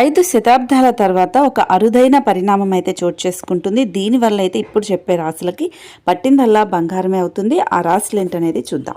ఐదు శతాబ్దాల తర్వాత ఒక అరుదైన పరిణామం అయితే చోటు చేసుకుంటుంది. దీనివల్ల అయితే ఇప్పుడు చెప్పే రాసులకి పట్టిందల్లా బంగారమే అవుతుంది. ఆ రాసులు ఏంటనేది చూద్దాం.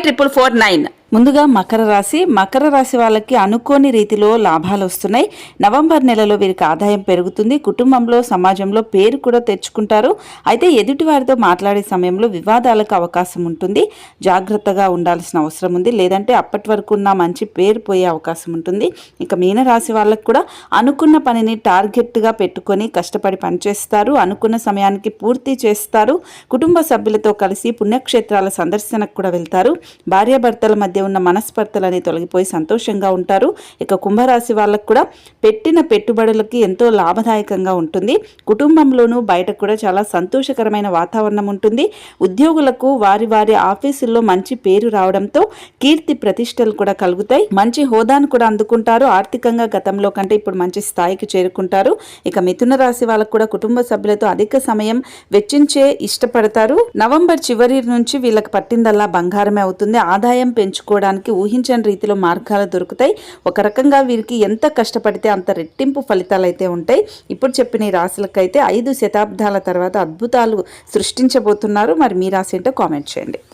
triple four nine ముందుగా మకర రాశి. మకర రాశి వాళ్ళకి అనుకోని రీతిలో లాభాలు వస్తున్నాయి. నవంబర్ నెలలో వీరికి ఆదాయం పెరుగుతుంది. కుటుంబంలో సమాజంలో పేరు కూడా తెచ్చుకుంటారు. అయితే ఎదుటి వారితో మాట్లాడే సమయంలో వివాదాలకు అవకాశం ఉంటుంది. జాగ్రత్తగా ఉండాల్సిన అవసరం ఉంది. లేదంటే అప్పటి వరకు ఉన్న మంచి పేరు పోయే అవకాశం ఉంటుంది. ఇక మీనరాశి వాళ్ళకు కూడా అనుకున్న పనిని టార్గెట్గా పెట్టుకొని కష్టపడి పనిచేస్తారు. అనుకున్న సమయానికి పూర్తి చేస్తారు. కుటుంబ సభ్యులతో కలిసి పుణ్యక్షేత్రాల సందర్శనకు కూడా వెళ్తారు. భార్యాభర్తల మధ్య ఉన్న మనస్పర్తలని తొలగిపోయి సంతోషంగా ఉంటారు. ఇక కుంభరాశి వాళ్ళకు కూడా పెట్టిన పెట్టుబడులకి ఎంతో లాభదాయకంగా ఉంటుంది. కుటుంబంలోనూ బయట కూడా చాలా సంతోషకరమైన వాతావరణం ఉంటుంది. ఉద్యోగులకు వారి వారి ఆఫీసుల్లో మంచి పేరు రావడంతో కీర్తి ప్రతిష్టలు కూడా కలుగుతాయి. మంచి హోదాను కూడా అందుకుంటారు. ఆర్థికంగా గతంలో కంటే ఇప్పుడు మంచి స్థాయికి చేరుకుంటారు. ఇక మిథున రాశి వాళ్ళకు కూడా కుటుంబ సభ్యులతో అధిక సమయం వెచ్చించే ఇష్టపడతారు. నవంబర్ చివరి నుంచి వీళ్ళకి పట్టిందల్లా బంగారమే అవుతుంది. ఆదాయం పెంచుకోవడానికి ఊహించని రీతిలో మార్గాలు దొరుకుతాయి. ఒక రకంగా వీరికి ఎంత కష్టపడితే అంత రెట్టింపు ఫలితాలు అయితే ఉంటాయి. ఇప్పుడు చెప్పిన ఈ రాశులకైతే ఐదు శతాబ్దాల తర్వాత అద్భుతాలు సృష్టించబోతున్నారు. మరి మీ రాశి ఏంటో కామెంట్ చేయండి.